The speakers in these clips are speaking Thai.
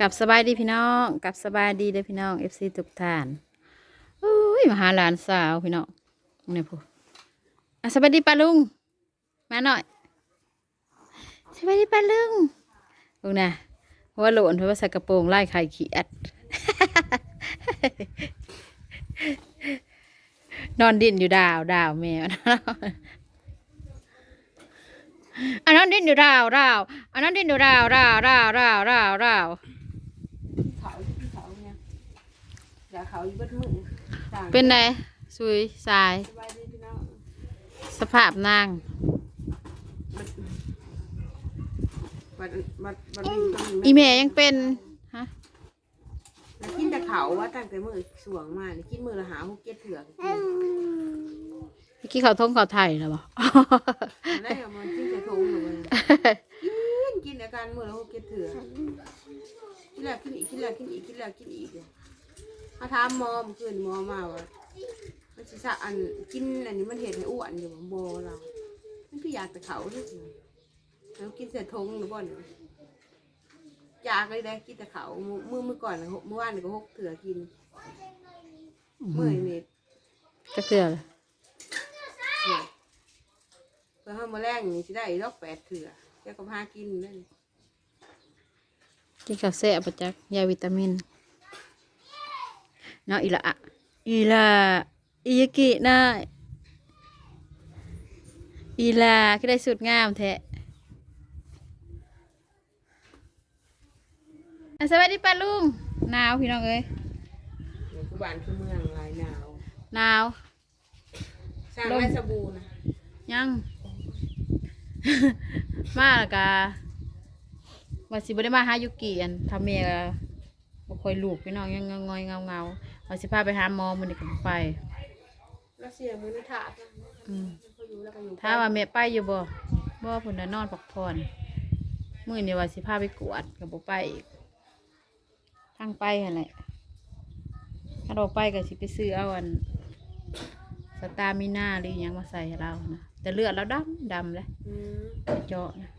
กับสบายดีพี่น้องกับสบายดีเด้อพี่น้องเอฟซีทุกท่านอุ้ยมาหาหลานสาวพี่น้องเนี่ยพูอะสบายดีป้าลุง มาหน่อยสบายดีป้าลุงลุงนะหัวโหลนเพราะว่าใส่กระโปรงไล่ไข่ขี้อัดนอนดิ้นอยู่ดาวดาวแมวอันนั้นดิ้นอยู่ดาวดาวอันนั้นดิ้นอยู่ดาวดาวดาวดาวดาวดาว เขาที่เขาเนี่ย อย่าเขาอยู่เบิดมือต่างเป็นไงสุยสาย สบายดีพี่น้องสภาพนาง บัดบัดบัดนี้ต้องอีเมยังเป็นฮะแล้วกินแต่เขาว่าตั้งแต่มือสวงมาเนี่ยกินมือละหาหกเจ็ดเถื่อกินเมื่อกี้เขาท่องเขาไทยแล้วบ่ได้เอามากินแต่ทงหนูเลยกินกินอาการมือละหกเจ็ดเถื่อกินแล้วกินอีกกินแล้วกินอีกกินแล้วกินอีกเลย เขาถามหมอเมื่อคืนหมอมาว่ามันสิสะอันกินอันนี้มันเห็นให้อ้วนอยู่บ่โบเรามันคืออยากแต่เขาด้วยสิแล้วกินแต่ทงหรือบ่เนี่ยอยากเลยได้กินแต่เขาวมือมือมือก่อนน่ะหกเมื่อวานนี่ก็หกเถื่อกินเมื่อยเม็ดจะเกลือเลยเนี่ยเพื่อให้มาแรงนี่สิได้ดอกแปดเถื่อแกก็พากินนั่น กินข้าวแซ่บประจักยาวิตามิน เนาะอีละอะอีละอียากินะอีละก็ได้สุดงามแท้อะสวัสดีป้าลุงหนาวพี่น้องเอ้ยนี่คือบ้านคือเมืองหลายหนาวหนาวสร้างไรสบู่นะยัง มาและกะว่าสิบ่ได้มาหายุกิอันทำเมียก็บ่ค่อยลูกพี่น้องยังงอยๆเงา ๆว่าสิพาไปหาหมอมื้อนี้ก็บ่ไป แล้วเสียมือในถาดนะอืม เขาอยู่แล้วก็อยู่ถ้าว่าแม่ไปอยู่บ่บ่เพิ่นน่ะนอนพักผ่อนมื้อนี้ว่าสิพาไปกวดก็บ่ไปอีกทางไปหั่นแหละถ้าเราไปก็สิไปซื้อเอาอันสตามิน่าหรือหยังมาใส่ให้เรานะแต่เลือดเราดำดำเลย อืมเจาะนะ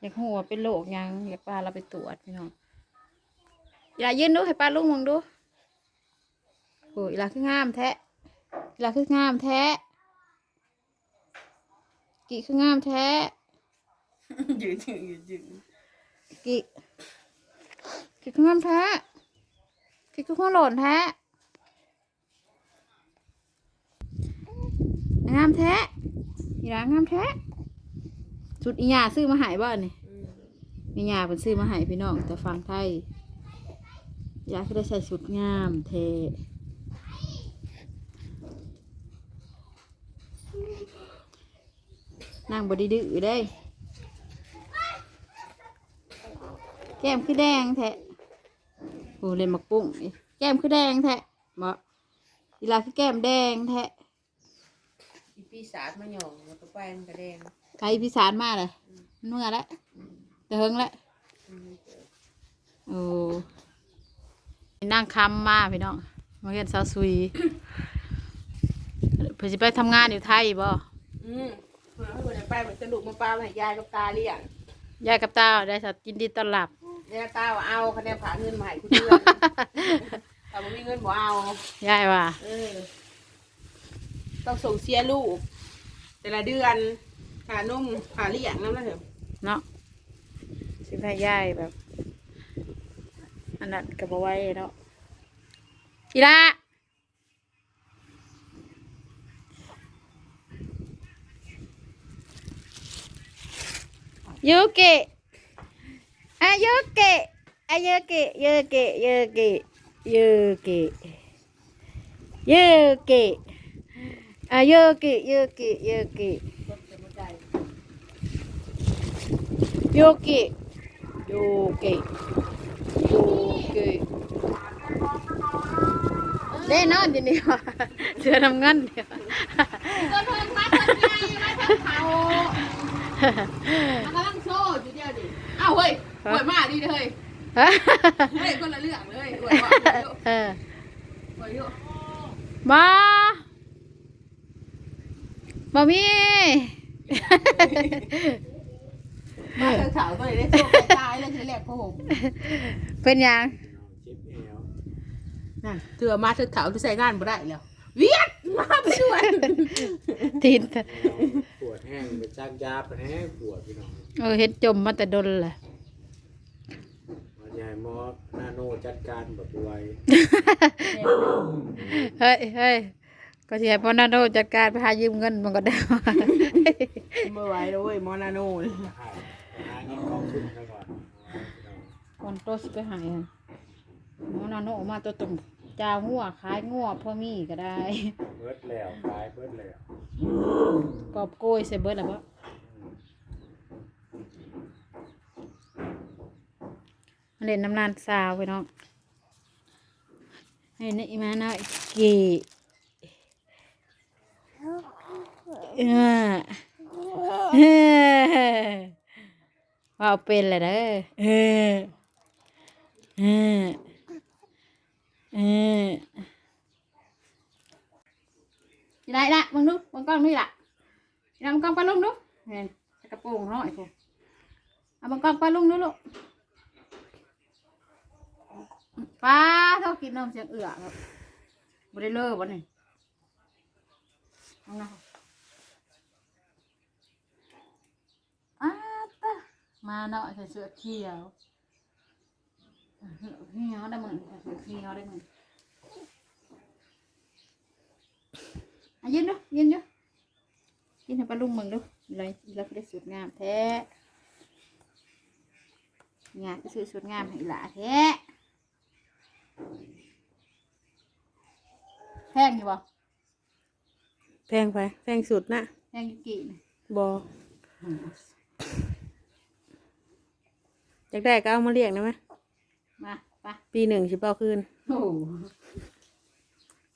อยากหัวาเป็นโรคหยังอยากพาเราไปตรวจพี่น้อง อย่ายืนดูให้ป้าลุงมองดูโอ้ยลาคืองามแท้อีลาคืองามแท้กี่คืองามแท้ยืดยืดยืดยืดกี่กี่คืองามแท้กี่คือหัวโหล่นแท้งามแท้อีหลางามแท้ชุดอีหยาซื้อมาใหายบ่นี่อืมมีหยาเป็นซื้อมาให้พี่น้องแต่ฟังไทย ยาคือได้ใส่ชุดงามเทนางบไดีดื้อได้ แก้มคือแดงแทะโอ้เล่นมักปุ้งอีแก้มคือแดงแทะเหมาะอีลาคือแก้มแดงแทะอีปีศาจมาหย่องแล้วก็ไปมันกระแดงไก่พิสารมาเลยมันเมื่อแล้วแต่เฮิงแล้วอืมโอ้ นั่งคำมาพี่น้องมาเรียนสาวซุยเพื่อจะไปทำงานอยู่ไทยบ่อืมเพื่อให้คนได้ไปเหมือนกระดูกมาปลามาให้ยายกับตาเลี้ยงยายกับตาได้สัตว์ยินดีต้อนรับยายกับตาว่าเอาคะแนนผ่าเงินมาให้คุณเดือนแต่บ่มีเงินบ่เอายายว่าเออต้องส่งเสียลูก แต่ละเดือนค่านมค่าเลี้ยงน้ำละเถอะเนาะสิพายายแบบอั นนั้นกับเอาไว้เนาะอีละยูกิอายุกิอายุกิยูกิยูกิยูกิยูกิอายุกิยูกิยูกิยูกิยูกิยู กิได้นอนอยู่นี่วะเสือทำเงินเดียวก็เพิ่มมาเพิ่มใหญ่มาเพิ่มเขามันกำลังโซ่อยู่เดียวดิอ้าวเฮ้ยหวยมากดีเลยเฮ้ยคนละเรื่องเลยหวยว่าหวยเยอะเออหวยเยอะมาบะมีมาเถอะสาวก็เลยได้โชคกระจายแล้วทีแรกพ่อผมเป็นหยังเจ็บเอว นั่นเถื่อมาเถอะสาวที่ใส่งานบ่ได้แล้ว เวียดมาไปด้วยทีนปวดแห้งไปจ้างยาไปแห้งปวดพี่น้องเออเฮ็ดจมมาแต่ดนแหละมาใหญ่หมอนาโนจัดการแบบไวเฮ้ยเฮ้ยก็สิให้พ่อนาโดจัดการไปหายืมเงินมันก็ได้ไม่ไหวแล้วเว้ยมอนาโน่หาหาเงินกองทุนกันก่อนก่อนโตสิไปหายหั่ นหมอนาโนมาตัวตุ่มจางัวขายงัวพ่อมีก็ได้เบิดแล้วตายเบิดแล้วกอบโกยใส่เบิดแล้วบ่มาเล่นน้ำนานสาวไปน้องให้นี่มาหน่อยเกี่เออเออว่าเอาเป็นเลยเด้อเออเออ เออสิได้ละมึงดูมึงก้อนนี่ละสิได้มึงก้อนปลาลุงดูเห็นกระโปรงน้อยพวกเอามึงก้อนปลาลุงดูลูกป้าเท่ากินนมเสียงเอือกครับบ่ได้เลิกบ่นี่เอานะอ้าตะมาเนาะใส่เสื้อยเขียวได้มึงใส่เสื้อเขียว ได้มึงอะยืนดูยืนดูกินให้ปลาลุงมึงดูเลยเราได้สุดงามแท้งานซื้อสุดงามให้หลาแท้แพงอยู่บ่แพงไปแพงสุดนะแพงอยุกี่นะบออยากได้ก็เอามาเลี้ยงได้ไหม มาไปปีหนึ่งสิบเอาคืนโอ้โห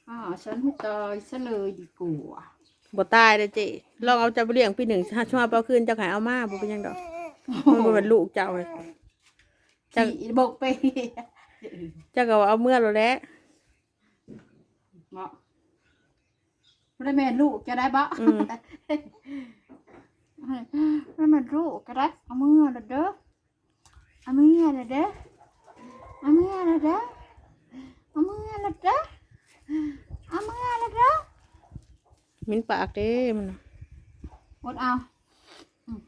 อ๋อฉันให้ตายซะเลยดีกว่าบ่ตายเลยเจ๊ลองเอาจะไปเลี้ยงปีหนึ่งถ้าช่วงเอาคืนเจะขายเอามาบ่เป็นหยังดอกมันบ่เป็นลูกเจ้าเลยจังจีบกไปเจ้าก็ว่าเอาเมื่อเราแล้วเหมาะไม่ได้แม่นลูกจะได้บ่อืมไม่แม่นลูกก็ได้เอามือละเด้อเอามือละเด้อ เอามือละเด้อเอามือละเด้อเอามือละเด้อมิ้นปากเด้มันน่ะอดเอาอืม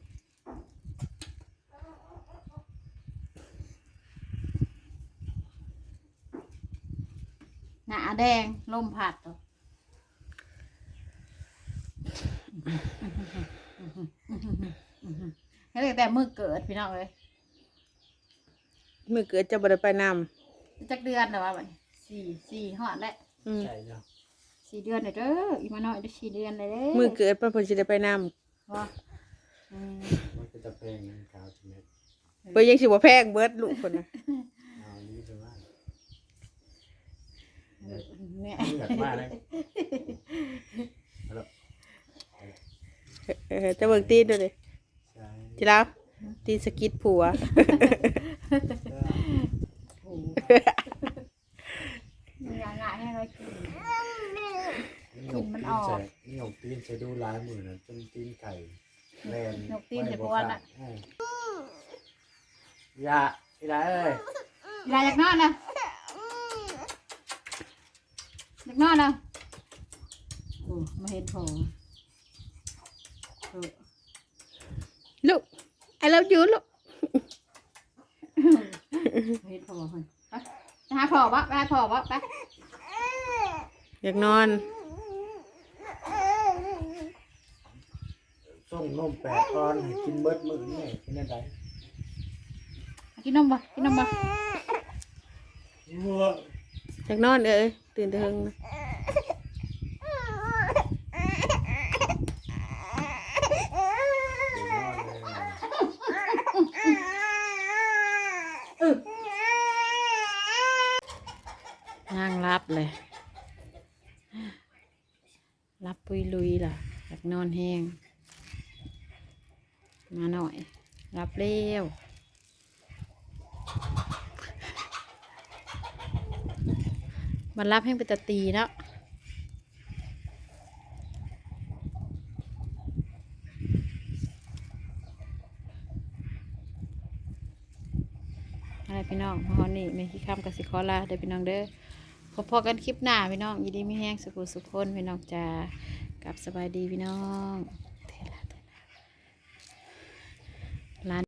หน้าแดงลมพัดตัวเฮ้ยแต่มือเกิดพี่น้องเลย มือเกิดจะบ่ได้ไปนจักเดือนแต่ว่าบัดนี้สี่สี่หอดแล้วำอืมใช่เนาะสี่เดือนเลยเด้ออีมาน้อยได้สี่เดือนเลยเด้อมือเกิดเพิ่นเพิ่นสิได้ไปนว่าอืมมันก็จะเพลงขาวใช่ไหมำเพิ่นยังสิบ่แพงเบิดลูกคนน่ะเอานี้ใช่ไหมเนี่ยเลือดมากเลยเออจะเบิ่งตีนดูดิใช่จิแล้วตีนสกิดผัว โอ้โหงางาให้เรากิน นี่หยกตีนใส่นี่หยกตีนใส่ดูลายมือนะจนตีนไก่แรงนกตีนแต่ปวนอะเอออย่าอีไรเอ้ยเวลาอยากนอนนะอยากนอนนะโอ้มาเห็นพอเออลูก I love you ลูกมาเห็นพอคนไปไปหาพอปะไปหาพอปะไปอยากนอน ส่งนมแปดตอนให้กินเบิดมือนี่กินได้ไดกินนมปะกินนมปะวัวอยากนอนเอ้ยตื่นแต่เฮิงนะนั่งรับเลย รับปุยลุยล่ะอยากนอนแห้ง มาหน่อย รับเร็วมันรับให้เป็นตะตีแล้วอะไรพี่น้องพอนี่แม่ขี้ข้ามกับสิคอลาเด้อพี่น้องเด้อพบพอกันคลิปหน้าพี่น้องยินดีไม่แห้งสุขุสุขคนพี่น้องจ้ากลับสบายดีพี่น้อง